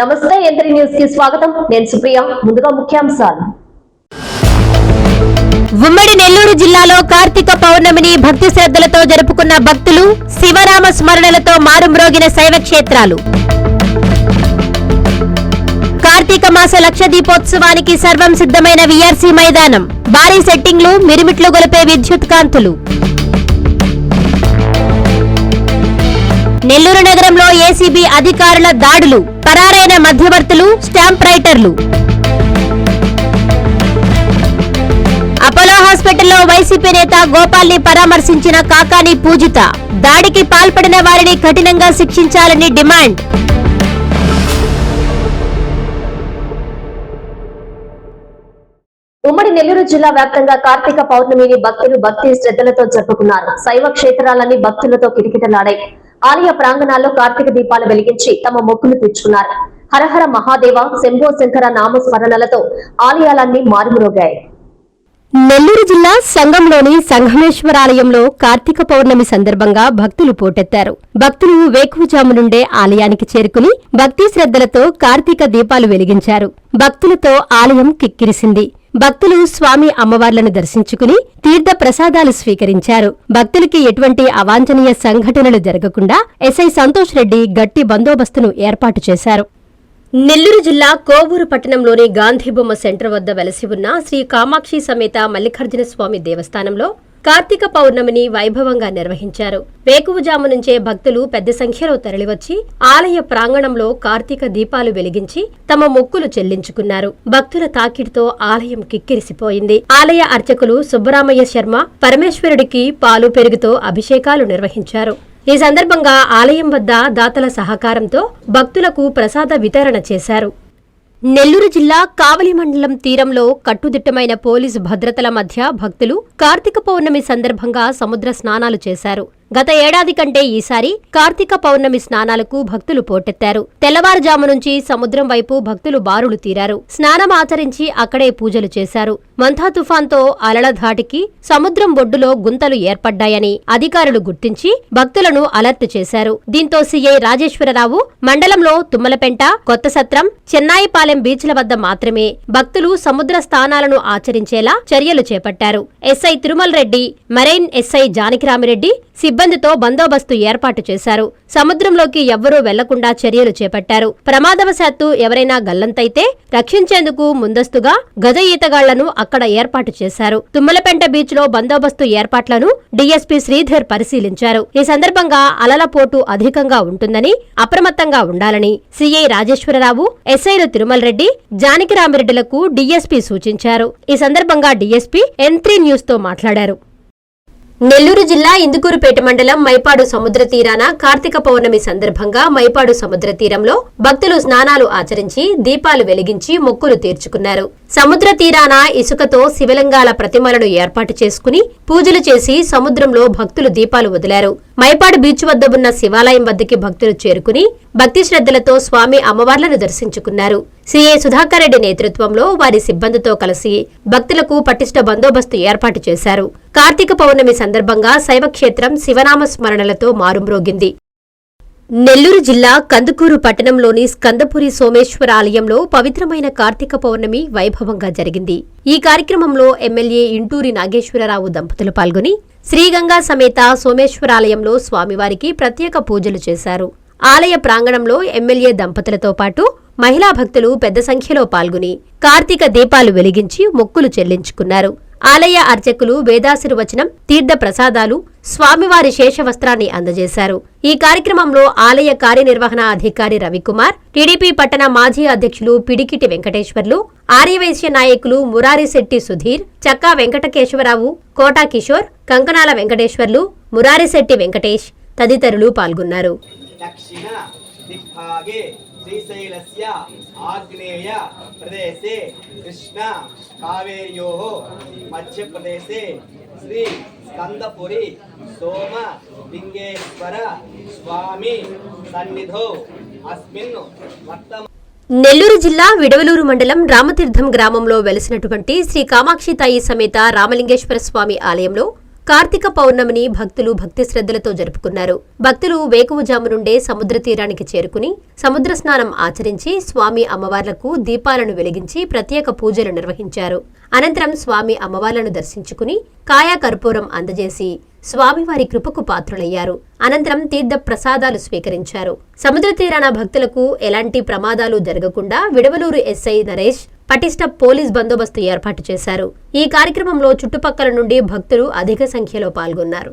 నమస్తే ఎంత్రి న్యూస్కి స్వాగతం. నేను సుప్రియ ముందుగా ముఖ్యాంశాలు. ఉమ్మడి నెల్లూరు జిల్లాలో కార్తీక పౌర్ణమిని భక్తి శ్రద్ధలతో జరుపుకున్న భక్తులు శివరామ స్మరణలతో మారుమ్రోగిన శైవ క్షేత్రాలు కార్తీక మాస లక్ష దీపోత్సవానికి సర్వం సిద్ధమైన విఆర్సీ మైదానం. భారీ సెట్టింగ్లు మిరుమిట్లు గొలిపే విద్యుత్ కాంతులు. నెల్లూరు నగరంలో ఏసీబీ అధికారుల దాడులు పరారైన మధ్యవర్తులు స్టాంప్ రైటర్లు. అపోలో హాస్పిటల్లో వైసీపీ నేత గోపాల్ని పరామర్శించిన కాకాని పూజిత. దాడికి పాల్పడిన వారిని కఠినంగా శిక్షించాలని డిమాండ్. ఉమ్మడి నెల్లూరు జిల్లా వ్యాప్తంగా కార్తీక పౌర్ణమిని భక్తులు భక్తి శ్రద్ధలతో జరుపుకున్నారు. శైవ క్షేత్రాలన్నీ భక్తులతో కిటకిటలాడాయి. ఆలయ ప్రాంగణాల్లో కార్తీక దీపాలు వెలిగించి తమ మొక్కులు తీర్చుకున్నారు. హరహర మహాదేవ శంభో శంకర నామస్మరణలతో ఆలయాలన్నీ మారుమరోగాయి. నెల్లూరు జిల్లా సంఘంలోని సంఘమేశ్వరాలయంలో కార్తీక పౌర్ణమి సందర్భంగా భక్తులు పోటెత్తారు. భక్తులు వేకువజాము నుండే ఆలయానికి చేరుకుని భక్తి శ్రద్ధలతో కార్తీక దీపాలు వెలిగించారు. భక్తులతో ఆలయం కిక్కిరిసింది. భక్తులు స్వామి అమ్మవార్లను దర్శించుకుని తీర్థ ప్రసాదాలు స్వీకరించారు. భక్తులకి ఎటువంటి అవాంఛనీయ సంఘటనలు జరగకుండా ఎస్ఐ సంతోష్ రెడ్డి గట్టి బందోబస్తును ఏర్పాటు చేశారు. నెల్లూరు జిల్లా కోవూరు పట్టణంలోని గాంధీబొమ్మ సెంటర్ వద్ద వెలసి ఉన్న శ్రీ కామాక్షి సమేత మల్లికార్జున స్వామి దేవస్థానంలో కార్తీక పౌర్ణమిని వైభవంగా నిర్వహించారు. వేకువజాము నుంచే భక్తులు పెద్ద సంఖ్యలో తరలివచ్చి ఆలయ ప్రాంగణంలో కార్తీక దీపాలు వెలిగించి తమ మొక్కులు చెల్లించుకున్నారు. భక్తుల తాకిడితో ఆలయం కిక్కిరిసిపోయింది. ఆలయ అర్చకులు సుబ్బరామయ్య శర్మ పరమేశ్వరుడికి పాలు పెరుగుతో అభిషేకాలు నిర్వహించారు. ఈ సందర్భంగా ఆలయం వద్ద దాతల సహకారంతో భక్తులకు ప్రసాద వితరణ చేశారు. నెల్లూరు జిల్లా కావలి మండలం తీరంలో కట్టుదిట్టమైన పోలీసు భద్రతల మధ్య భక్తులు కార్తీక పౌర్ణమి సందర్భంగా సముద్ర స్నానాలు చేశారు. గత ఏడాది కంటే ఈసారి కార్తీక పౌర్ణమి స్నానాలకు భక్తులు పోటెత్తారు. తెల్లవారుజాము నుంచి సముద్రం వైపు భక్తులు బారులు తీరారు. స్నానం ఆచరించి అక్కడే పూజలు చేశారు. మంథా తుఫాన్తో అలల ధాటికి సముద్రం బొడ్డులో గుంతలు ఏర్పడ్డాయని అధికారులు గుర్తించి భక్తులను అలర్ట్ చేశారు. దీంతో సీఐ రాజేశ్వరరావు మండలంలో తుమ్మలపెంట కొత్త సత్రం చెన్నాయిపాలెం బీచ్ల వద్ద మాత్రమే భక్తులు సముద్ర స్థానాలను ఆచరించేలా చర్యలు చేపట్టారు. SI Tirumala Reddy marine SI Janakiramireddy సిబ్బందితో బందోబస్తు ఏర్పాటు చేశారు. సముద్రంలోకి ఎవ్వరూ వెళ్ళకుండా చర్యలు చేపట్టారు. ప్రమాదవశాత్తు ఎవరైనా గల్లంతైతే రక్షించేందుకు ముందస్తుగా గజ ఈతగాళ్ళను అక్కడ ఏర్పాటు చేశారు. తుమ్మలపెంట బీచ్లో బందోబస్తు ఏర్పాట్లను డీఎస్పీ శ్రీధర్ పరిశీలించారు. ఈ సందర్భంగా అలల పోటు అధికంగా ఉంటుందని అప్రమత్తంగా ఉండాలని సీఐ రాజేశ్వరరావు ఎస్ఐలు తిరుమల రెడ్డి జానకిరామిరెడ్డిలకు డీఎస్పీ సూచించారు. ఈ సందర్భంగా డీఎస్పీ ఎన్ త్రీ న్యూస్తో మాట్లాడారు. నెల్లూరు జిల్లా ఇందుకూరుపేట మండలం మైపాడు సముద్ర తీరాన కార్తీక పౌర్ణమి సందర్భంగా మైపాడు సముద్ర తీరంలో భక్తులు స్నానాలు ఆచరించి దీపాలు వెలిగించి మొక్కులు తీర్చుకున్నారు. సముద్ర తీరాన ఇసుకతో శివలింగాల ప్రతిమలను ఏర్పాటు చేసుకుని పూజలు చేసి సముద్రంలో భక్తులు దీపాలు వదిలారు. మైపాడు బీచ్ వద్ద ఉన్న శివాలయం వద్దకి భక్తులు చేరుకుని భక్తి శ్రద్ధలతో స్వామి అమ్మవార్లను దర్శించుకున్నారు. సీఏ సుధాకర్ రెడ్డి నేతృత్వంలో వారి సిబ్బందితో కలిసి భక్తులకు పటిష్ట బందోబస్తు ఏర్పాటు చేశారు. కార్తీక పౌర్ణమి సందర్భంగా శైవక్షేత్రం శివనామ స్మరణలతో మారుమ్రోగింది. నెల్లూరు జిల్లా కందుకూరు పట్టణంలోని స్కందపురి సోమేశ్వర ఆలయంలో పవిత్రమైన కార్తీక పౌర్ణమి వైభవంగా జరిగింది. ఈ కార్యక్రమంలో ఎమ్మెల్యే ఇంటూరి నాగేశ్వరరావు దంపతులు పాల్గొని శ్రీగంగా సమేత సోమేశ్వరాలయంలో స్వామివారికి ప్రత్యేక పూజలు చేశారు. ఆలయ ప్రాంగణంలో ఎమ్మెల్యే దంపతులతో పాటు మహిళా భక్తులు పెద్ద సంఖ్యలో పాల్గొని కార్తీక దీపాలు వెలిగించి మొక్కులు చెల్లించుకున్నారు. ఆలయ అర్చకులు వేదాశీర్వచనం తీర్థ ప్రసాదాలు స్వామివారి శేషవస్త్రాన్ని అందజేశారు. ఈ కార్యక్రమంలో ఆలయ కార్యనిర్వహణ అధికారి రవికుమార్ టీడీపీ పట్టణ మాజీ అధ్యక్షులు పిడికిటి వెంకటేశ్వర్లు ఆర్యవైశ్య నాయకులు మురారిశెట్టి సుధీర్ చక్కా వెంకటకేశ్వరరావు కోటా కిషోర్ కంకణాల వెంకటేశ్వర్లు మురారిశెట్టి వెంకటేష్ తదితరులు పాల్గొన్నారు. శ్రీశైలస్య ఆగ్నేయ ప్రదేశే కృష్ణ కావేర్యో మధ్యప్రదేశే శ్రీ స్కందపురి సోమ లింగేశ్వర స్వామి సన్నిధో అస్మిన్ వర్తమాన నెల్లూరు జిల్లా విడవలూరు మండలం రామతీర్థం గ్రామంలో వెలిసినటువంటి శ్రీ కామాక్షి తాయి సమేత రామలింగేశ్వర స్వామి ఆలయంలో కార్తీక పౌర్ణమిని భక్తులు భక్తి శ్రద్ధలతో జరుపుకున్నారు. భక్తులు వేకువజాము నుండే సముద్ర తీరానికి చేరుకుని సముద్ర స్నానం ఆచరించి స్వామి అమ్మవార్లకు దీపాలను వెలిగించి ప్రత్యేక పూజలు నిర్వహించారు. అనంతరం స్వామి అమ్మవార్లను దర్శించుకుని కాయా కర్పూరం అందజేసి స్వామివారి కృపకు పాత్రులయ్యారు. అనంతరం తీర్థ ప్రసాదాలు స్వీకరించారు. సముద్ర తీరాన భక్తులకు ఎలాంటి ప్రమాదాలు జరగకుండా విడవలూరు ఎస్ఐ నరేష్ పటిష్ట పోలీస్ బందోబస్తు ఏర్పాటు చేశారు. ఈ కార్యక్రమంలో చుట్టుపక్కల నుండి భక్తులు అధిక సంఖ్యలో పాల్గొన్నారు.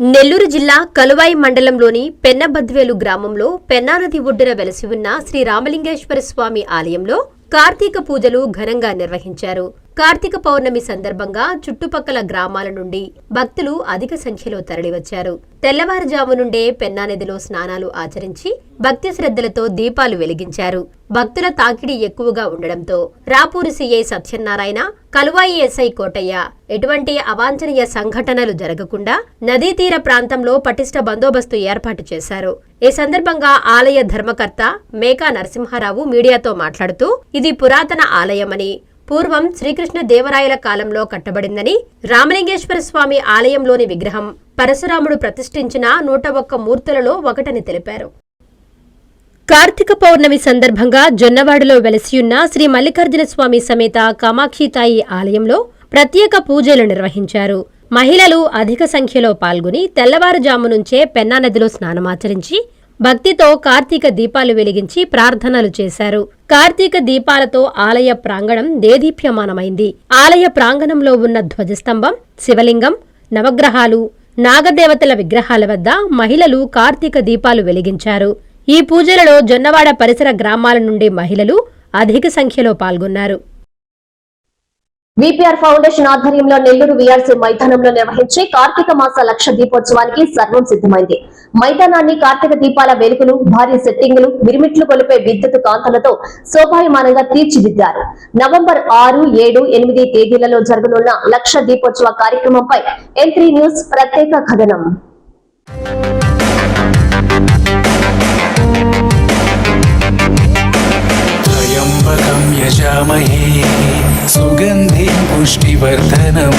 నెల్లూరు జిల్లా కలువాయి మండలంలోని పెన్నబద్వేలు గ్రామంలో పెన్నానది ఒడ్డున వెలసి ఉన్న శ్రీ రామలింగేశ్వర స్వామి ఆలయంలో కార్తీక పూజలు ఘనంగా నిర్వహించారు. కార్తీక పౌర్ణమి సందర్భంగా చుట్టుపక్కల గ్రామాల నుండి భక్తులు అధిక సంఖ్యలో తరలివచ్చారు. తెల్లవారుజాము నుండే పెన్నా నదిలో స్నానాలు ఆచరించి భక్తి శ్రద్ధలతో దీపాలు వెలిగించారు. భక్తుల తాకిడి ఎక్కువగా ఉండడంతో రాపూరు సీఐ సత్యనారాయణ కలువాయి ఎస్ఐ కోటయ్య ఎటువంటి అవాంఛనీయ సంఘటనలు జరగకుండా నదీ తీర ప్రాంతంలో పటిష్ట బందోబస్తు ఏర్పాటు చేశారు. ఈ సందర్భంగా ఆలయ ధర్మకర్త మేకా నరసింహారావు మీడియాతో మాట్లాడుతూ ఇది పురాతన ఆలయమని పూర్వం శ్రీకృష్ణ దేవరాయల కాలంలో కట్టబడిందని రామలింగేశ్వర స్వామి ఆలయంలోని విగ్రహం పరశురాముడు ప్రతిష్ఠించిన నూట ఒక్క మూర్తులలో ఒకటని తెలిపారు. కార్తీక పౌర్ణమి సందర్భంగా జొన్నవాడలో వెలసియున్న శ్రీ మల్లికార్జున స్వామి సమేత కామాక్షితాయి ఆలయంలో ప్రత్యేక పూజలు నిర్వహించారు. మహిళలు అధిక సంఖ్యలో పాల్గొని తెల్లవారుజాము నుంచే పెన్నా నదిలో స్నానమాచరించి భక్తితో కార్తీక దీపాలు వెలిగించి ప్రార్థనలు చేశారు. కార్తీక దీపాలతో ఆలయ ప్రాంగణం దేదీప్యమానమైంది. ఆలయ ప్రాంగణంలో ఉన్న ధ్వజస్తంభం శివలింగం నవగ్రహాలు నాగదేవతల విగ్రహాల వద్ద మహిళలు కార్తీక దీపాలు వెలిగించారు. ఈ పూజలలో జొన్నవాడ పరిసర గ్రామాల నుండి మహిళలు అధిక సంఖ్యలో పాల్గొన్నారు. విపిఆర్ ఫౌండేషన్ ఆధ్వర్యంలో నెల్లూరు వీఆర్సీ మైదానంలో నిర్వహించే కార్తీక మాస లక్ష దీపోత్సవానికి సర్వం సిద్ధమైంది. మైదానాన్ని కార్తీక దీపాల వెలుగులు భారీ సెట్టింగులు మిరిమిట్లు కొలిపే విద్యుత్ కాంతలతో శోభాయమానంగా తీర్చిదిద్దారు. నవంబర్ ఆరు ఏడు ఎనిమిది తేదీలలో జరగనున్న లక్ష దీపోత్సవ కార్యక్రమంపై ఎంత్రీ న్యూస్ ప్రత్యేక కథనం त्र्यम्बकं यजामहे सुगन्धिं पुष्टिवर्धनम्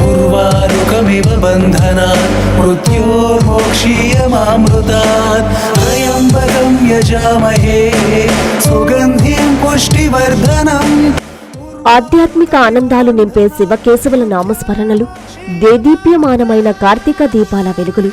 उर्वारुकमिव बन्धनात् मृत्योर्मोक्षीयमामृतात् त्र्यम्बकं यजामहे सुगन्धिं पुष्टिवर्धनम् ఆధ్యాత్మిక ఆనందాలు నింపే శివకేశవుల నామస్మరణలు దేదీప్యమానమైన కార్తీక దీపాల వెలుగులు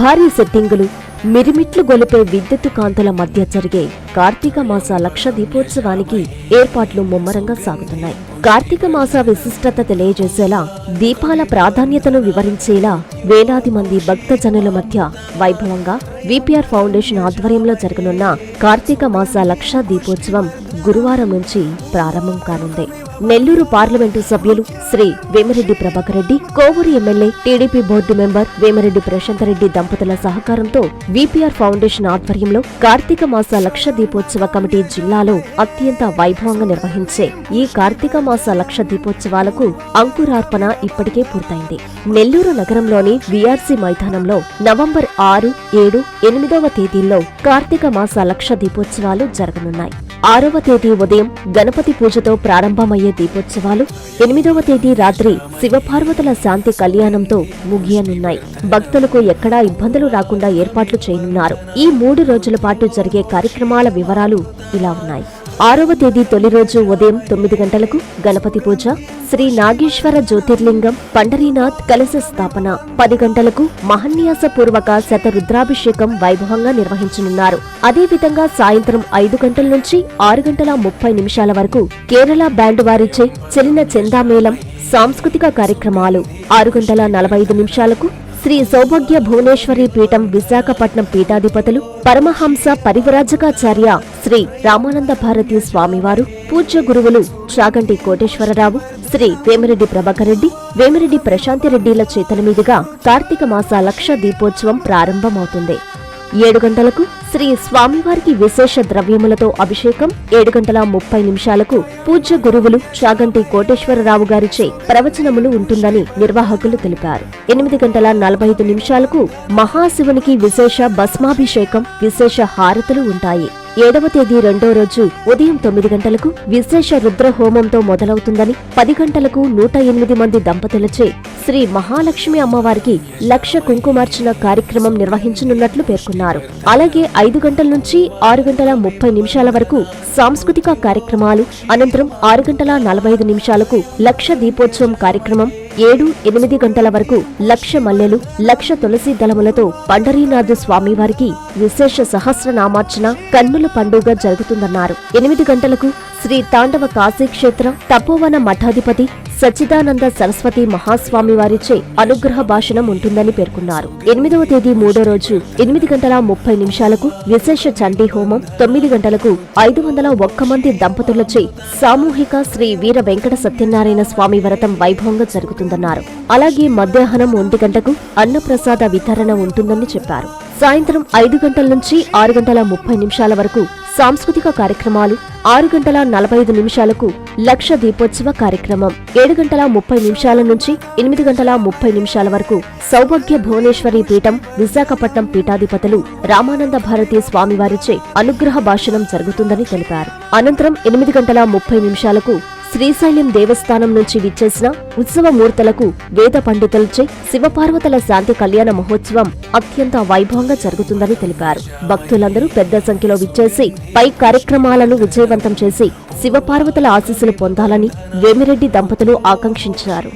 భారీ సెట్టింగులు మిరిమిట్లు గొలిపే విద్యుత్తు కాంతుల మధ్య జరిగే కార్తీక మాస లక్ష దీపోత్సవానికి ఏర్పాట్లు ముమ్మరంగా సాగుతున్నాయి. కార్తీక మాస విశిష్టత తెలియజేసేలా దీపాల ప్రాధాన్యతను వివరించేలా వేలాది మంది భక్తజనుల మధ్య వైభవంగా విపిఆర్ ఫౌండేషన్ ఆధ్వర్యంలో జరగనున్న కార్తీక మాస లక్ష దీపోత్సవం గురువారం నుంచి ప్రారంభం కానుంది. నెల్లూరు పార్లమెంటు సభ్యులు Sri Vemireddy Prabhakar Reddy Kovur MLA TDP board member Vemireddy Prashanthreddy దంపతుల సహకారంతో విపిఆర్ ఫౌండేషన్ ఆధ్వర్యంలో కార్తీక మాస లక్ష దీపోత్సవ కమిటీ జిల్లాలో అత్యంత వైభవంగా నిర్వహించే ఈ కార్తీక మాస లక్ష దీపోత్సవాలకు అంకురార్పణ ఇప్పటికే పూర్తయింది. నెల్లూరు నగరంలోని విఆర్సీ మైదానంలో నవంబర్ ఆరు ఏడు ఎనిమిదవ తేదీల్లో కార్తీక మాస లక్ష దీపోత్సవాలు జరగనున్నాయి. ఆరవ తేదీ ఉదయం గణపతి పూజతో ప్రారంభమయ్యే దీపోత్సవాలు ఎనిమిదవ తేదీ రాత్రి శివపార్వతుల శాంతి కళ్యాణంతో ముగియనున్నాయి. భక్తులకు ఎక్కడా ఇబ్బందులు రాకుండా ఏర్పాట్లు చేయనున్నారు. ఈ మూడు రోజుల పాటు జరిగే కార్యక్రమాల వివరాలు ఇలా ఉన్నాయి. ఆరవ తేదీ తొలి రోజు ఉదయం తొమ్మిది గంటలకు గణపతి పూజ శ్రీ నాగేశ్వర జ్యోతిర్లింగం పండరీనాథ్ కలశ స్థాపన. పది గంటలకు మహన్యాస పూర్వక శత రుద్రాభిషేకం వైభవంగా నిర్వహించనున్నారు. అదేవిధంగా సాయంత్రం ఐదు గంటల నుంచి ఆరు గంటల ముప్పై నిమిషాల వరకు కేరళ బ్యాండ్ వారిచే చెలిన చందామేళం సాంస్కృతిక కార్యక్రమాలు. ఆరు గంటల నలభై ఐదు నిమిషాలకు శ్రీ సౌభాగ్య భువనేశ్వరి పీఠం విశాఖపట్నం పీఠాధిపతులు పరమహంస పరివరాజకాచార్య శ్రీ రామానంద భారతి స్వామివారు పూజ్య గురువులు చాగంటి కోటేశ్వరరావు శ్రీ వేమిరెడ్డి ప్రభాకరెడ్డి వేమిరెడ్డి ప్రశాంతిరెడ్డిల చేతుల మీదుగా కార్తీక మాస లక్ష దీపోత్సవం ప్రారంభమవుతుంది. ఏడు గంటలకు శ్రీ స్వామివారికి విశేష ద్రవ్యములతో అభిషేకం ఏడు గంటల ముప్పై నిమిషాలకు పూజ్య గురువులు చాగంటి కోటేశ్వరరావు గారిచే ప్రవచనములు ఉంటుందని నిర్వాహకులు తెలిపారు. ఎనిమిది గంటల నలభై ఐదు నిమిషాలకు మహాశివునికి విశేష భస్మాభిషేకం విశేష హారతులు ఉంటాయి. ఏడవ తేదీ రెండో రోజు ఉదయం తొమ్మిది గంటలకు విశేష రుద్ర హోమంతో మొదలవుతుందని పది గంటలకు నూట ఎనిమిది మంది దంపతులచే శ్రీ మహాలక్ష్మి అమ్మవారికి లక్ష కుంకుమార్చన కార్యక్రమం నిర్వహించనున్నట్లు పేర్కొన్నారు. అలాగే ఐదు గంటల నుంచి ఆరు గంటల ముప్పై నిమిషాల వరకు సాంస్కృతిక కార్యక్రమాలు అనంతరం ఆరు గంటల నలభై ఐదు నిమిషాలకు లక్ష దీపోత్సవం కార్యక్రమం ఏడు ఎనిమిది గంటల వరకు లక్ష మల్లెలు లక్ష తులసి దళములతో పండరీనాథ స్వామివారికి విశేష సహస్రనామార్చన కన్నుల పండుగ జరుగుతుందన్నారు. ఎనిమిది గంటలకు శ్రీ తాండవ కాశీక్షేత్రం తపోవన మఠాధిపతి సచ్చిదానంద సరస్వతి మహాస్వామి వారిచే అనుగ్రహ భాషణం ఉంటుందని పేర్కొన్నారు. ఎనిమిదవ తేదీ మూడో రోజు ఎనిమిది గంటల ముప్పై నిమిషాలకు విశేష చండీ హోమం తొమ్మిది గంటలకు ఐదు వందల ఒక్క మంది దంపతులచే సామూహిక శ్రీ వీర వెంకట సత్యనారాయణ స్వామి వ్రతం వైభవంగా జరుగుతుంది. జరుగుతుందన్నారు. అలాగే మధ్యాహ్నం ఒంటి గంటకు అన్నప్రసాద వితరణ ఉంటుందని చెప్పారు. సాయంత్రం ఐదు గంటల నుంచి ఆరు గంటల ముప్పై నిమిషాల వరకు సాంస్కృతిక కార్యక్రమాలు ఆరు గంటల నలభై ఐదు నిమిషాలకు లక్ష దీపోత్సవ కార్యక్రమం ఏడు గంటల ముప్పై నిమిషాల నుంచి ఎనిమిది గంటల ముప్పై నిమిషాల వరకు సౌభాగ్య భువనేశ్వరి పీఠం విశాఖపట్నం పీఠాధిపతులు రామానంద భారతి స్వామివారిచే అనుగ్రహ భాషణం జరుగుతుందని తెలిపారు. అనంతరం ఎనిమిది గంటల ముప్పై నిమిషాలకు శ్రీశైలం దేవస్థానం నుంచి విచ్చేసిన ఉత్సవమూర్తులకు వేద పండితులచే శివపార్వతుల శాంతి కళ్యాణ మహోత్సవం అత్యంత వైభవంగా జరుగుతుందని తెలిపారు. భక్తులందరూ పెద్ద సంఖ్యలో విచ్చేసి పై కార్యక్రమాలను విజయవంతం చేసి శివపార్వతుల ఆశీస్సులు పొందాలని వేమిరెడ్డి దంపతులు ఆకాంక్షించారు.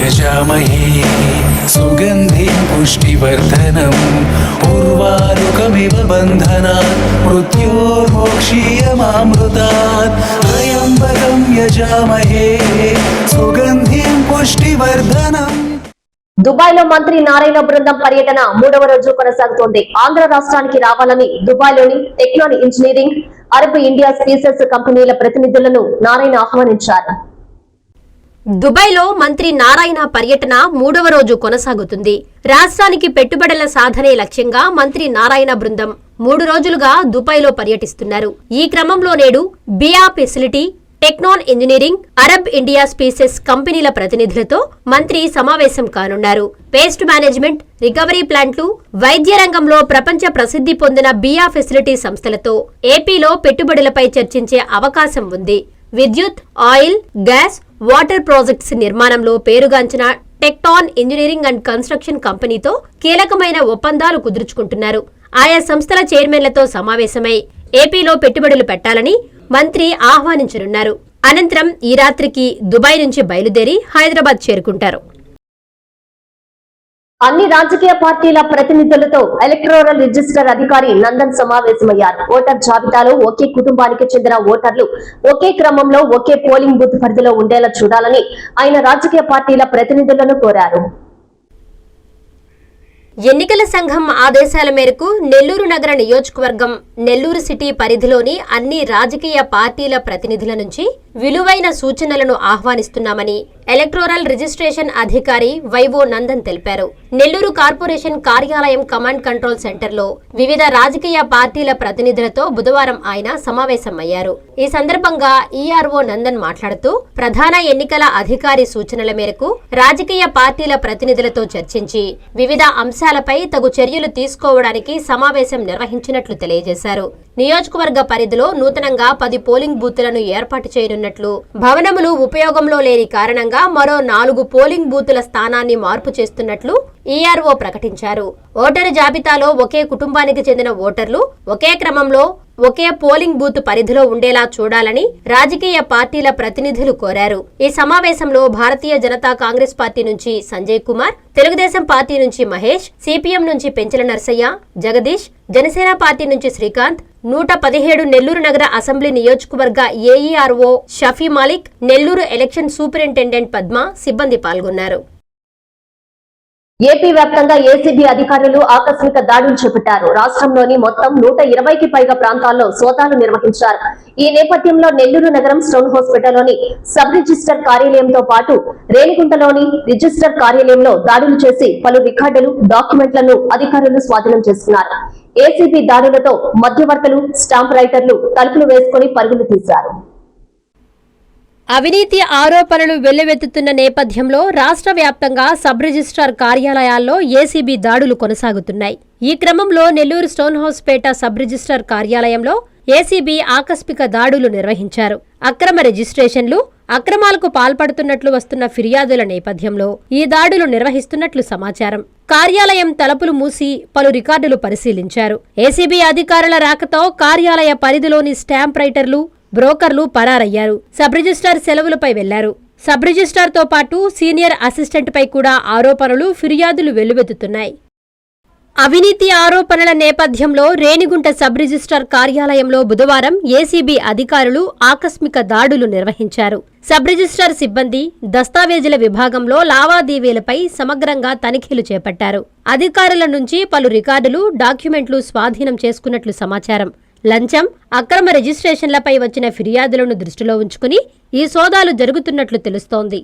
యజామహే पुष्टिवर्धनम् उर्वारुकमिव बन्धनात् मृत्योर्मोक्षीयमामृतात् त्र्यम्बकं यजामहे सुगन्धिं पुष्टिवर्धनम् దుబాయ్ లో మంత్రి నారాయణ బృందం పర్యటన మూడవ రోజు కొనసాగుతోంది ఆంధ్ర రాష్ట్రానికి రావాలని దుబాయ్ లోని టెక్నాన్ ఇంజనీరింగ్ అరబ్ ఇండియా స్పీసెస్ కంపెనీల ప్రతినిధులను నారాయణ ఆహ్వానించారు దుబాయ్లో మంత్రి నారాయణ పర్యటన మూడవ రోజు కొనసాగుతుంది. రాష్ట్రానికి పెట్టుబడుల సాధనే లక్ష్యంగా మంత్రి నారాయణ బృందం మూడు రోజులుగా దుబాయ్లో పర్యటిస్తున్నారు. ఈ క్రమంలో నేడు బియా facility Technon engineering Arab India spices కంపెనీల ప్రతినిధులతో మంత్రి సమావేశం కానున్నారు. పేస్ట్ మేనేజ్మెంట్ రికవరీ ప్లాంట్లు వైద్య రంగంలో ప్రపంచ ప్రసిద్ధి పొందిన బియా ఫెసిలిటీ సంస్థలతో ఏపీలో పెట్టుబడులపై చర్చించే అవకాశం ఉంది. విద్యుత్ ఆయిల్ గ్యాస్ వాటర్ ప్రాజెక్ట్స్ నిర్మాణంలో పేరుగాంచిన టెక్టాన్ ఇంజనీరింగ్ అండ్ కన్స్ట్రక్షన్ కంపెనీతో కీలకమైన ఒప్పందాలు కుదుర్చుకుంటున్నారు. ఆయా సంస్థల చైర్మన్లతో సమావేశమై ఏపీలో పెట్టుబడులు పెట్టాలని మంత్రి ఆహ్వానించనున్నారు. అనంతరం ఈ రాత్రికి దుబాయ్ నుంచి బయలుదేరి హైదరాబాద్ చేరుకుంటారు. అన్ని రాజకీయ పార్టీల ప్రతినిధులతో ఎలక్టోరల్ రిజిస్టర్ అధికారి నందన్ సమావేశమయ్యారు. ఓటర్ జాబితాలో ఒకే కుటుంబానికి చెందిన ఓటర్లు ఒకే క్రమంలో ఒకే పోలింగ్ బూత్ పరిధిలో ఉండేలా చూడాలని ఆయన రాజకీయ పార్టీల ప్రతినిధులను కోరారు. ఎన్నికల సంఘం ఆదేశాల మేరకు నెల్లూరు నగర నియోజకవర్గం నెల్లూరు సిటీ పరిధిలోని అన్ని రాజకీయ పార్టీల ప్రతినిధుల నుంచి విలువైన సూచనలను ఆహ్వానిస్తున్నామని ఎలక్టోరల్ రిజిస్ట్రేషన్ అధికారి వైవో నందన్ తెలిపారు. నెల్లూరు కార్పొరేషన్ కార్యాలయం కమాండ్ కంట్రోల్ సెంటర్లో వివిధ రాజకీయ పార్టీల ప్రతినిధులతో బుధవారం ఆయన సమావేశమయ్యారు. ఈ సందర్భంగా ఈఆర్ఓ నందన్ మాట్లాడుతూ ప్రధాన ఎన్నికల అధికారి సూచనల మేరకు రాజకీయ పార్టీల ప్రతినిధులతో చర్చించి వివిధ అంశాలపై తగు చర్యలు తీసుకోవడానికి సమావేశం నిర్వహించినట్లు తెలియజేశారు. నియోజకవర్గ పరిధిలో నూతనంగా పది పోలింగ్ బూతులను ఏర్పాటు చేయనున్నట్లు భవనములు ఉపయోగంలో లేని కారణంగా మరో నాలుగు పోలింగ్ బూతుల స్థానాన్ని మార్పు చేస్తున్నట్లు ఈఆర్ఓ ప్రకటించారు. ఓటరు జాబితాలో ఒకే కుటుంబానికి చెందిన ఓటర్లు ఒకే క్రమంలో ఒకే పోలింగ్ బూత్ పరిధిలో ఉండేలా చూడాలని రాజకీయ పార్టీల ప్రతినిధులు కోరారు. ఈ సమావేశంలో భారతీయ జనతా కాంగ్రెస్ పార్టీ నుంచి సంజయ్ కుమార్ తెలుగుదేశం పార్టీ నుంచి మహేష్ సిపిఎం నుంచి పెంచల నర్సయ్య జగదీష్ జనసేన పార్టీ నుంచి శ్రీకాంత్ నూట పదిహేడు నెల్లూరు నగర అసెంబ్లీ నియోజకవర్గ AERO Shafi Malik Nellore election superintendent Padma సిబ్బంది పాల్గొన్నారు. ఏపీ వ్యాప్తంగా ఏసీబీ అధికారులు ఆకస్మిక దాడులు చేపట్టారు. రాష్ట్రంలోని మొత్తం నూట ఇరవైకి పైగా ప్రాంతాల్లో సోదాలు నిర్వహించారు. ఈ నేపథ్యంలో నెల్లూరు నగరం స్టోన్ హాస్పిటల్లోని సబ్ రిజిస్టర్ కార్యాలయంతో పాటు రేణిగుంటలోని రిజిస్టర్ కార్యాలయంలో దాడులు చేసి పలు రికార్డులు డాక్యుమెంట్లను అధికారులు స్వాధీనం చేసుకున్నారు. ఏసీబీ దాడులతో మధ్యవర్తులు స్టాంప్ రైటర్లు తలుపులు వేసుకుని పరుగులు తీశారు. అవినీతి ఆరోపణలు వెల్లువెత్తుతున్న నేపథ్యంలో రాష్ట్ర వ్యాప్తంగా సబ్ రిజిస్ట్రార్ కార్యాలయాల్లో ఏసీబీ దాడులు కొనసాగుతున్నాయి. ఈ క్రమంలో Nellore stone house pet sub registrar కార్యాలయంలో ఏసీబీ ఆకస్మిక దాడులు నిర్వహించారు. అక్రమ రిజిస్ట్రేషన్లు అక్రమాలకు పాల్పడుతున్నట్లు వస్తున్న ఫిర్యాదుల నేపథ్యంలో ఈ దాడులు నిర్వహిస్తున్నట్లు సమాచారం. కార్యాలయం తలుపులు మూసి పలు రికార్డులు పరిశీలించారు. ఏసీబీ అధికారుల రాకతో కార్యాలయ పరిధిలోని స్టాంప్ రైటర్లు బ్రోకర్లు పరారయ్యారు. సబ్ రిజిస్ట్రార్ సెలవులపై వెళ్ళారు. సబ్ రిజిస్ట్రార్తో పాటు సీనియర్ అసిస్టెంట్పై కూడా ఆరోపణలు ఫిర్యాదులు వెల్లువెత్తుతున్నాయి. అవినీతి ఆరోపణల నేపథ్యంలో రేణిగుంట సబ్ రిజిస్టార్ కార్యాలయంలో బుధవారం ఏసీబీ అధికారులు ఆకస్మిక దాడులు నిర్వహించారు. సబ్ రిజిస్టార్ సిబ్బంది దస్తావేజుల విభాగంలో లావాదేవీలపై సమగ్రంగా తనిఖీలు చేపట్టారు. అధికారుల నుంచి పలు రికార్డులు డాక్యుమెంట్లు స్వాధీనం చేసుకున్నట్లు సమాచారం. లంచం అక్రమ రిజిస్ట్రేషన్లపై వచ్చిన ఫిర్యాదులను దృష్టిలో ఉంచుకుని ఈ సోదాలు జరుగుతున్నట్లు తెలుస్తోంది.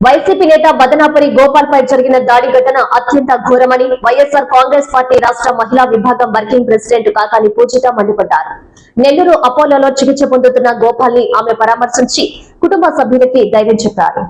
వైసీపీ నేత బదనాపురి గోపాల్ పై జరిగిన దాడి ఘటన అత్యంత ఘోరమని వైఎస్ఆర్ కాంగ్రెస్ పార్టీ రాష్ట్ర మహిళా విభాగం వర్కింగ్ ప్రెసిడెంట్ కాకాని పూజిత మండిపడ్డారు. నెల్లూరు అపోలోలో చికిత్స పొందుతున్న గోపాల్ని ఆమె పరామర్శించి కుటుంబ సభ్యులకి ధైర్యం చెప్పారు.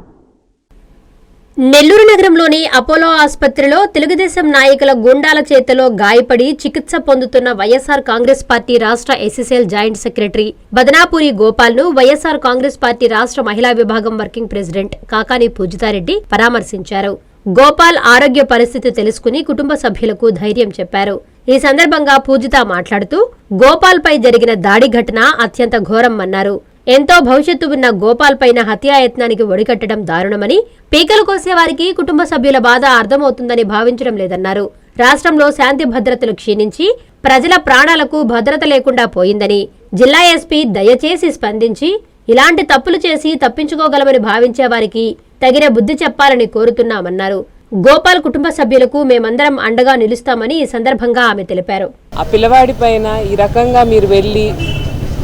నెల్లూరు నగరంలోని అపోలో ఆసుపత్రిలో తెలుగుదేశం నాయకుల గుండాల చేతిలో గాయపడి చికిత్స పొందుతున్న వైఎస్ఆర్ కాంగ్రెస్ పార్టీ రాష్ట్ర ఎస్ఎస్ఎల్ జాయింట్ సెక్రటరీ బదనాపూరి గోపాల్ను వైఎస్ఆర్ కాంగ్రెస్ పార్టీ రాష్ట్ర మహిళా విభాగం వర్కింగ్ ప్రెసిడెంట్ కాకాని పూజితారెడ్డి పరామర్శించారు. గోపాల్ ఆరోగ్య పరిస్థితి తెలుసుకుని కుటుంబ సభ్యులకు ధైర్యం చెప్పారు. ఈ సందర్భంగా పూజిత మాట్లాడుతూ గోపాల్ పై జరిగిన దాడి ఘటన అత్యంత ఘోరమన్నారు ఎంతో భవిష్యత్తు ఉన్న గోపాల్ పైన హత్యాయత్నానికి ఒడికట్టడం దారుణమని పీకలు కోసేవారికి కుటుంబ సభ్యుల బాధ అర్థమవుతుందని భావించడం లేదన్నారు. రాష్ట్రంలో శాంతి భద్రతలు క్షీణించి ప్రజల ప్రాణాలకు భద్రత లేకుండా పోయిందని జిల్లా ఎస్పీ దయచేసి స్పందించి ఇలాంటి తప్పులు చేసి తప్పించుకోగలమని భావించే వారికి తగిన బుద్ధి చెప్పాలని కోరుతున్నామన్నారు. గోపాల్ కుటుంబ సభ్యులకు మేమందరం అండగా నిలుస్తామని ఈ సందర్భంగా ఆమె తెలిపారు. ఆ పిల్లవాడి పైన ఈ రకంగా మీరు వెళ్ళి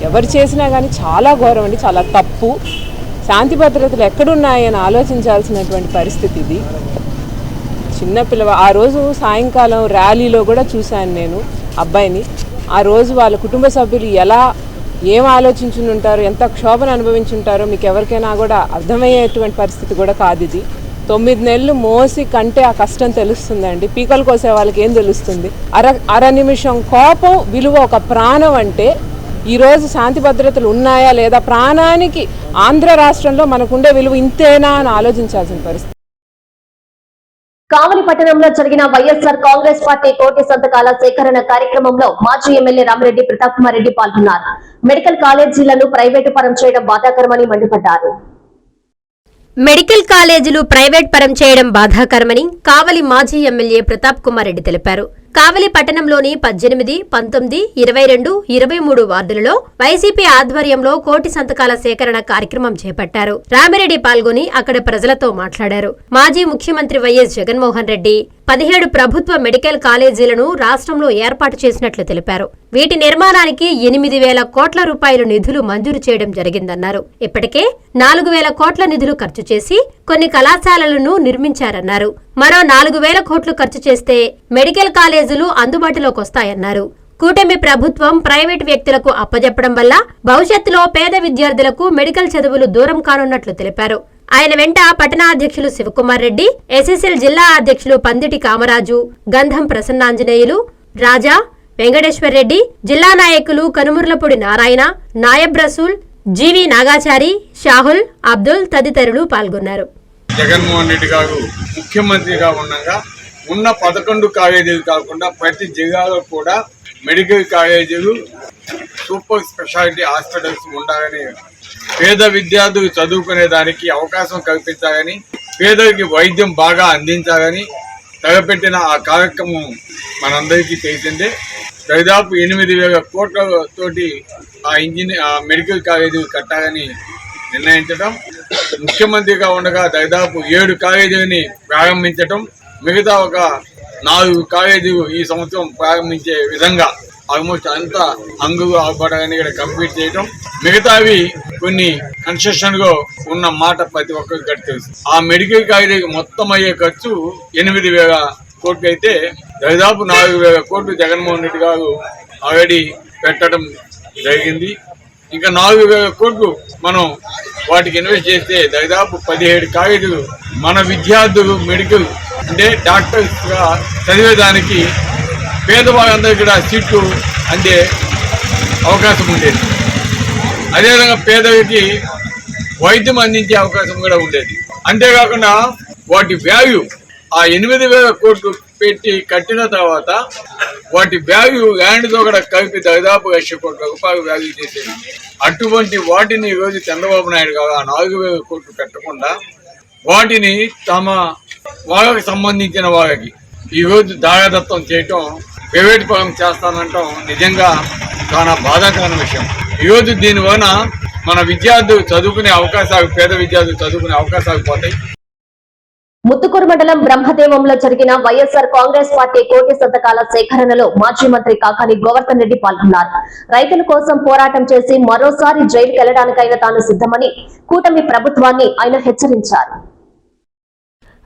ఎవరు చేసినా కానీ చాలా ఘోరం అండి చాలా తప్పు. శాంతి భద్రతలు ఎక్కడున్నాయని ఆలోచించాల్సినటువంటి పరిస్థితి ఇది. చిన్నపిల్ల ఆ రోజు సాయంకాలం ర్యాలీలో కూడా చూశాను నేను అబ్బాయిని. ఆ రోజు వాళ్ళ కుటుంబ సభ్యులు ఎలా ఏం ఆలోచించుని ఉంటారో ఎంత క్షోభను అనుభవించుంటారో మీకు ఎవరికైనా కూడా అర్థమయ్యేటువంటి పరిస్థితి కూడా కాదు ఇది. తొమ్మిది నెలలు మోసి కంటే ఆ కష్టం తెలుస్తుందండి. పీకలు కోసే వాళ్ళకి ఏం తెలుస్తుంది? అర అర నిమిషం కోపం విలువ ఒక ప్రాణం అంటే ఈరోజు శాంతి భద్రతలు ఉన్నాయా లేదా? ప్రాణానికి ఆంధ్ర రాష్ట్రంలో మనకుండే విలువ ఇంతేనా అని ఆలోచించాల్సిన పరిస్థితి. కావలి పట్టణంలో జరిగిన వైఎస్ఆర్ కాంగ్రెస్ పార్టీ కోటి సంతకాల సేకరణ కార్యక్రమంలో మాజీ ఎమ్మెల్యే రామిరెడ్డి ప్రతాప్ కుమార్ రెడ్డి పాల్గొన్నారు. మెడికల్ కాలేజీలను ప్రైవేటు పరం చేయడం బాధాకరమని మండిపడ్డారు. మెడికల్ కాలేజీలు ప్రైవేట్ పరం చేయడం బాధాకరమని కావలి మాజీ ఎమ్మెల్యే ప్రతాప్ కుమార్ రెడ్డి తెలిపారు. కావలి పట్టణంలోని పద్దెనిమిది పంతొమ్మిది ఇరవై రెండు ఇరవై మూడు వార్డులలో వైసీపీ ఆధ్వర్యంలో కోటి సంతకాల సేకరణ కార్యక్రమం చేపట్టారు. రామిరెడ్డి పాల్గొని అక్కడ ప్రజలతో మాట్లాడారు. మాజీ ముఖ్యమంత్రి వైఎస్ జగన్మోహన్ రెడ్డి పదిహేడు ప్రభుత్వ మెడికల్ కాలేజీలను రాష్ట్రంలో ఏర్పాటు చేసినట్లు తెలిపారు. వీటి నిర్మాణానికి ఎనిమిది వేల కోట్ల రూపాయలు నిధులు మంజూరు చేయడం జరిగిందన్నారు. ఇప్పటికే నాలుగు వేల కోట్ల నిధులు ఖర్చు చేసి కొన్ని కళాశాలలను నిర్మించారన్నారు. మరో నాలుగు వేల కోట్లు ఖర్చు చేస్తే మెడికల్ కాలేజీలు అందుబాటులోకి వస్తాయన్నారు. కూటమి ప్రభుత్వం ప్రైవేటు వ్యక్తులకు అప్పజెప్పడం వల్ల భవిష్యత్తులో పేద విద్యార్థులకు మెడికల్ చదువులు దూరం కానున్నట్లు తెలిపారు. ఆయన వెంట పట్టణాధ్యక్షులు శివకుమార్ రెడ్డి ఎస్ఎస్ఎల్ జిల్లా అధ్యక్షులు పందిటి కామరాజు గంధం ప్రసన్నాంజనేయులు రాజా వెంకటేశ్వర్ రెడ్డి జిల్లా నాయకులు కనుమర్లపూడి నారాయణ నాయబ్ రసూల్ జీవి నాగాచారి షాహుల్ అబ్దుల్ తదితరులు పాల్గొన్నారు. జగన్మోహన్ రెడ్డి గారు ముఖ్యమంత్రిగా ఉండగా ఉన్న పదకొండు కాలేజీలు కాకుండా ప్రతి జిల్లాలో కూడా మెడికల్ కాలేజీలు సూపర్ స్పెషాలిటీ హాస్పిటల్స్ ఉండాలని పేద విద్యార్థులు చదువుకునే దానికి అవకాశం కల్పించాలని పేదలకి వైద్యం బాగా అందించాలని తలపెట్టిన ఆ కార్యక్రమం మనందరికీ తెలిసిందే. దాదాపు ఎనిమిది వేల కోట్ల తోటి ఆ ఇంజనీర్ ఆ మెడికల్ కాలేజీలు కట్టాలని నిర్ణయించడం ముఖ్యమంత్రిగా ఉండగా దాదాపు ఏడు కాలేజీలని ప్రారంభించటం మిగతా ఒక నాలుగు కాలేజీలు ఈ సంవత్సరం ప్రారంభించే విధంగా ఆల్మోస్ట్ అంతా అంగులు ఆపడాన్ని ఇక్కడ కంప్లీట్ చేయడం మిగతావి కొన్ని కన్స్ట్రక్షన్లో ఉన్న మాట ప్రతి ఒక్కరికి కట్టేసి ఆ మెడికల్ కాలేజీకి మొత్తం అయ్యే ఖర్చు ఎనిమిది వేల కోట్లు అయితే దాదాపు నాలుగు వేల కోట్లు జగన్మోహన్ రెడ్డి గారు ఆల్రెడీ పెట్టడం జరిగింది. ఇంకా నాలుగు వేల కోట్లు మనం వాటికి ఇన్వెస్ట్ చేస్తే దాదాపు పదిహేడు కాలేజీలు మన విద్యార్థులు మెడికల్ అంటే డాక్టర్స్గా చదివేదానికి పేదవాళ్ళందరికీ కూడా సీట్లు అందే అవకాశం ఉండేది. అదేవిధంగా పేదవికి వైద్యం అందించే అవకాశం కూడా ఉండేది. అంతేకాకుండా వాటి వాల్యూ ఆ ఎనిమిది వేల కోట్లు పెట్టి కట్టిన తర్వాత వాటి వాల్యూ ల్యాండ్తో కూడా కలిపి దాదాపు లక్ష కోట్ల రూపాయలు వాల్యూ చేసేది. అటువంటి వాటిని ఈరోజు చంద్రబాబు నాయుడు గారు ఆ నాలుగు వేల కోట్లు పెట్టకుండా వాటిని తమ వాళ్ళకి సంబంధించిన వాళ్ళకి ఈరోజు దాయదత్వం చేయటం ప్రైవేట్ పరం చేస్తానంటాం. నిజంగా చాలా బాధాకరమైన విషయం. ఈరోజు దీనివలన మన విద్యార్థులు చదువుకునే అవకాశాలు పేద విద్యార్థులు చదువుకునే అవకాశాలు పోతాయి. ముత్తుకూరు మండలం బ్రహ్మదేవంలో జరిగిన వైఎస్ఆర్ కాంగ్రెస్ పార్టీ కోటి సంతకాల సేకరణలో మాజీ మంత్రి కాకాని గోవర్ధన్ రెడ్డి పాల్గొన్నారు. రైతుల కోసం పోరాటం చేసి మరోసారి జైలుకెళ్ళడానికైనా తాను సిద్ధమని కూటమి ప్రభుత్వాన్ని ఆయన హెచ్చరించారు.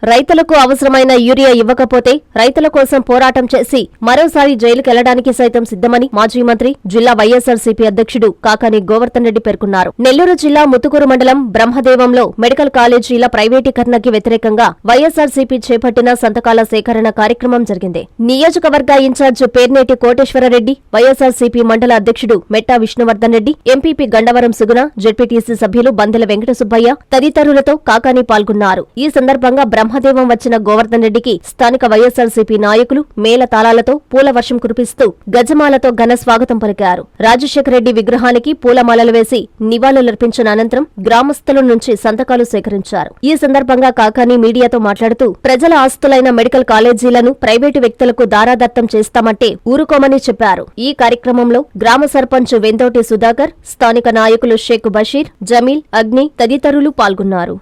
రైతులకు అవసరమైన యూరియా ఇవ్వకపోతే రైతుల కోసం పోరాటం చేసి మరోసారి జైలుకెళ్ళడానికి సైతం సిద్ధమని మాజీ మంత్రి జిల్లా వైఎస్ఆర్సీపీ అధ్యక్షుడు కాకాని గోవర్ధన్ రెడ్డి పేర్కొన్నారు. నెల్లూరు జిల్లా ముతుకూరు మండలం బ్రహ్మదేవంలో మెడికల్ కాలేజీల ప్రైవేటీకరణకి వ్యతిరేకంగా వైఎస్ఆర్సీపీ చేపట్టిన సంతకాల సేకరణ కార్యక్రమం జరిగింది. నియోజకవర్గ ఇన్ఛార్జ్ పేర్నేటి కోటేశ్వరరెడ్డి వైఎస్ఆర్సీపీ మండల అధ్యక్షుడు మెట్టా విష్ణువర్ధన్ రెడ్డి ఎంపీపీ గండవరం సుగుణ జెడ్పీటీసీ సభ్యులు బందెల వెంకట సుబ్బయ్య తదితరులతో కాకాని పాల్గొన్నారు. ఈ సందర్భంగా బ్రహ్మ బ్రహ్మదేవం వచ్చిన గోవర్ధన్ రెడ్డికి స్థానిక వైఎస్ఆర్సీపీ నాయకులు మేల తాళాలతో పూల వర్షం కురిపిస్తూ గజమాలతో ఘన స్వాగతం పలికారు. రాజశేఖర రెడ్డి విగ్రహానికి పూలమాలలు వేసి నివాళులర్పించిన అనంతరం గ్రామస్తుల నుంచి సంతకాలు సేకరించారు. ఈ సందర్భంగా కాకాని మీడియాతో మాట్లాడుతూ ప్రజల ఆస్తులైన మెడికల్ కాలేజీలను ప్రైవేటు వ్యక్తులకు దారాదత్తం చేస్తామంటే ఊరుకోమని చెప్పారు. ఈ కార్యక్రమంలో గ్రామ సర్పంచ్ వెందోటి సుధాకర్ స్థానిక నాయకులు షేక్ బషీర్ జమీల్ అగ్ని తదితరులు పాల్గొన్నారు.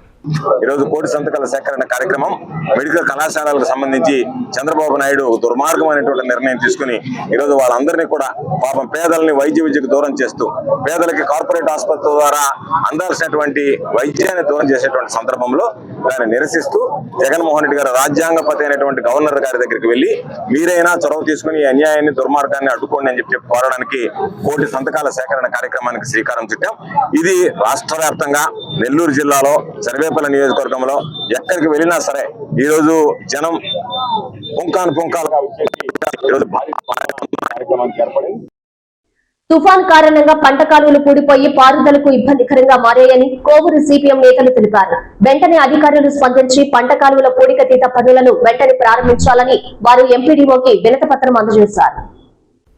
ఈరోజు కోటి సంతకాల సేకరణ కార్యక్రమం మెడికల్ కళాశాలలకు సంబంధించి చంద్రబాబు నాయుడు దుర్మార్గమైనటువంటి నిర్ణయం తీసుకుని ఈరోజు వాళ్ళందరినీ కూడా పాపం పేదల్ని వైద్య విద్యకు దూరం చేస్తూ పేదలకి కార్పొరేట్ ఆసుపత్రి ద్వారా అందాల్సినటువంటి వైద్యాన్ని దూరం చేసేటువంటి సందర్భంలో దాన్ని నిరసిస్తూ జగన్మోహన్ రెడ్డి గారు రాజ్యాంగపతి అయినటువంటి గవర్నర్ గారి దగ్గరికి వెళ్ళి మీరైనా చొరవ తీసుకుని ఈ అన్యాయాన్ని దుర్మార్గాన్ని అడ్డుకోండి అని చెప్పి కోరడానికి కోటి సంతకాల సేకరణ కార్యక్రమానికి శ్రీకారం చుట్టాం. ఇది రాష్ట్ర వ్యాప్తంగా నెల్లూరు జిల్లాలో సర్వేపల్లి నియోజకవర్గంలో ఎక్కడికి వెళ్ళినా సరే ఈ రోజు జనం పుంకాను పుంకాలుగా ఈరోజు తుఫాన్ కారణంగా పంట కాలువలు కూడిపోయి పారుదలకు ఇబ్బందికరంగా మారాయని కోవూరు సిపిఎం నేతలు తెలిపారు. వెంటనే అధికారులు స్పందించి పంట కాలువల పూడికతీత పనులను వెంటనే ప్రారంభించాలని వారు ఎంపీడీఓకి వినతపత్రం అందజేశారు.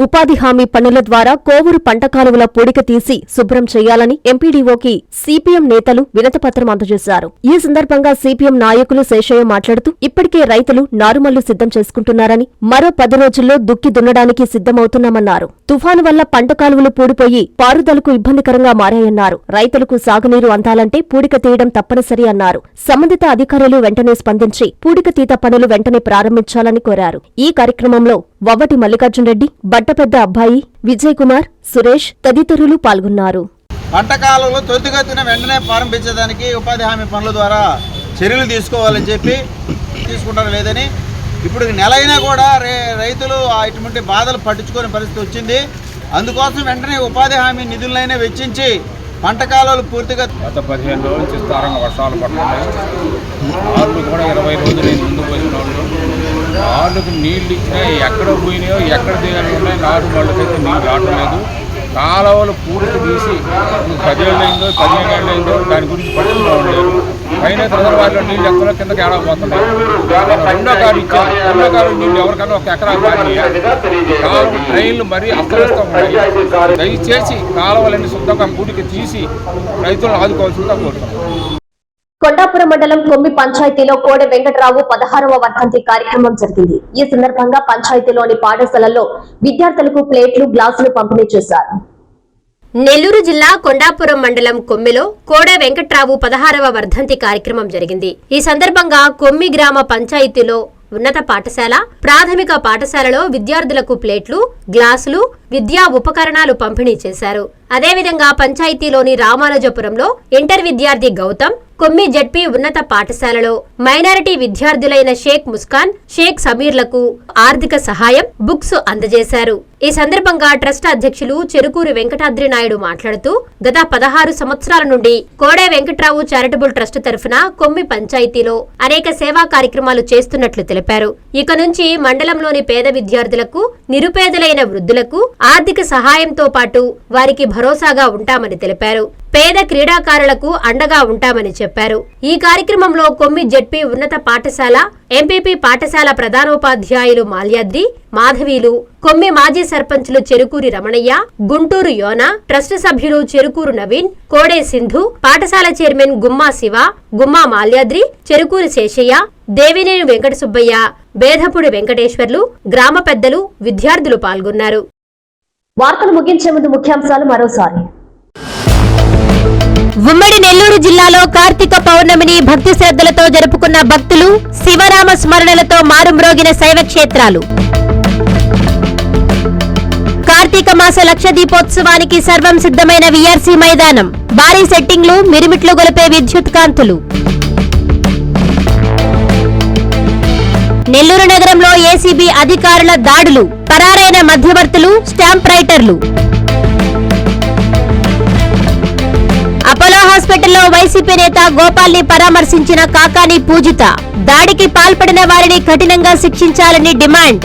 ఉపాధి హామీ పనుల ద్వారా కోవూరు పంట కాలువల పూడిక తీసి శుభ్రం చేయాలని ఎంపీడీఓకి సిపిఎం నేతలు వినతపత్రం అందజేశారు. ఈ సందర్భంగా సిపిఎం నాయకులు శేషయ్య మాట్లాడుతూ ఇప్పటికే రైతులు నారుమల్లు సిద్ధం చేసుకుంటున్నారని మరో పది రోజుల్లో దుక్కి దున్నడానికి సిద్ధమవుతున్నామన్నారు. తుఫాను వల్ల పంట కాలువలు పూడిపోయి పారుదలకు ఇబ్బందికరంగా మారాయన్నారు. రైతులకు సాగునీరు అందాలంటే పూడిక తీయడం తప్పనిసరి అన్నారు. సంబంధిత అధికారులు వెంటనే స్పందించి పూడిక తీత పనులు వెంటనే ప్రారంభించాలని కోరారు. ఈ కార్యక్రమంలో వవ్వటి మల్లికార్జునరెడ్డి బట్టపెద్ద అబ్బాయి విజయ్ కుమార్ సురేష్ తదితరులు పాల్గొన్నారు. పంట కాలంలో త్వరితగతిన వెంటనే ప్రారంభించడానికి ఉపాధి హామీ పనుల ద్వారా చర్యలు తీసుకోవాలని చెప్పి తీసుకుంటారు లేదని. ఇప్పుడు నెల అయినా కూడా రైతులు ఇటువంటి బాధలు పట్టించుకునే పరిస్థితి వచ్చింది. అందుకోసం వెంటనే ఉపాధి హామీ నిధులైనా వెచ్చించి పంట కాలాలు పూర్తిగా గత పదిహేను రోజుల నుంచి స్థారంగా వర్షాలు పడుతున్నాయి. ఆర్లు కూడా ఇరవై రోజులు ముందు పోయిన వాళ్ళు. వాళ్ళకు నీళ్ళు ఇచ్చినా ఎక్కడ పోయినాయో ఎక్కడ దిగాలి ఉన్నాయి వాళ్ళకైతే నీళ్ళు రావడం లేదు. కాలువలు పూడికి తీసి ఇప్పుడు అయిందో పదిహేను ఏళ్ళు అయిందో దాని గురించి పట్టుకుని లేరు. పైన రిజర్వాయర్లో నీళ్ళు ఎక్కడో కిందకి ఏడకపోతున్నాయి రెండో కారు ఇచ్చారు రెండో కారు నీళ్ళు ఎవరికైనా ఒక ఎకరా కానీ కాలువ ట్రైన్లు మరీ అస్తవ్యస్తం ఉన్నాయి. దయచేసి కాలువలన్నీ శుద్ధంగా పూడికి తీసి రైతులను ఆదుకోవాల్సిందిగా కోరుతున్నాం. కొండాపురం మండలం కొమ్మి పంచాయతీలో కోడె వెంకటరావు పదహారవ వర్ధంతి కార్యక్రమం జరిగింది. ఈ సందర్భంగా పంచాయతీలోని పాఠశాలల్లో విద్యార్థులకు ప్లేట్లు గ్లాసులు పంపిణీ చేశారు. నెల్లూరు జిల్లా కొండాపురం మండలం కొమ్మిలో కోడ వెంకట్రావు పదహారవ వర్ధంతి కార్యక్రమం జరిగింది. ఈ సందర్భంగా కొమ్మి గ్రామ పంచాయతీలో ఉన్నత పాఠశాల ప్రాథమిక పాఠశాలలో విద్యార్థులకు ప్లేట్లు గ్లాసులు విద్యా ఉపకరణాలు పంపిణీ చేశారు. అదేవిధంగా పంచాయతీలోని రామానుజపురంలో ఇంటర్ విద్యార్థి గౌతమ్ కొమ్మి జడ్పీ ఉన్నత పాఠశాలలో మైనారిటీ విద్యార్థులైన షేక్ ముస్కాన్ షేక్ సమీర్లకు ఆర్థిక సహాయం బుక్స్ అందజేశారు. ఈ సందర్భంగా ట్రస్ట్ అధ్యక్షులు చెరుకూరి వెంకటాద్రి నాయుడు మాట్లాడుతూ గత పదహారు సంవత్సరాల నుండి కోడే వెంకట్రావు చారిటబుల్ ట్రస్ట్ తరఫున కొమ్మి పంచాయతీలో అనేక సేవా కార్యక్రమాలు చేస్తున్నట్లు తెలిపారు. ఇక నుంచి మండలంలోని పేద విద్యార్థులకు నిరుపేదలైన వృద్ధులకు ఆర్థిక సహాయంతో పాటు వారికి భరోసాగా ఉంటామని తెలిపారు. పేద క్రీడాకారులకు అండగా ఉంటామని చెప్పారు. ఈ కార్యక్రమంలో కొమ్మి జెడ్పీ ఉన్నత పాఠశాల ఎంపీపీ పాఠశాల ప్రధానోపాధ్యాయులు మాల్యాద్రి మాధవీలు కొమ్మి మాజీ సర్పంచులు చెరుకూరి రమణయ్య గుంటూరు యోన ట్రస్ట్ సభ్యులు చెరుకూరు నవీన్ కోడే సింధు పాఠశాల చైర్మన్ గుమ్మా శివ గుమ్మా మాల్యాద్రి చెరుకూరి శేషయ్య దేవినేని వెంకట సుబ్బయ్య బేధపుడి వెంకటేశ్వర్లు గ్రామ పెద్దలు విద్యార్థులు పాల్గొన్నారు. వార్తలు ముగించే ముందు ముఖ్యాంశాలు మరోసారి. ఉమ్మడి నెల్లూరు జిల్లాలో కార్తీక పౌర్ణమిని భక్తి శ్రద్ధలతో జరుపుకున్న భక్తులు శివరామ స్మరణలతో మారుమ్రోగిన శైవ క్షేత్రాలు కార్తీక మాస లక్ష దీపోత్సవానికి సర్వం సిద్ధమైన విఆర్సీ మైదానం. భారీ సెట్టింగ్లు మిరిమిట్లు గొలిపే విద్యుత్ కాంతులు. నెల్లూరు నగరంలో ఏసీబీ అధికారుల దాడులు పరారైన మధ్యవర్తులు స్టాంప్ రైటర్లు. అపోలో హాస్పిటల్లో వైసీపీ నేత గోపాల్ని పరామర్శించిన కాకాని పూజిత. దాడికి పాల్పడిన వారిని కఠినంగా శిక్షించాలని డిమాండ్.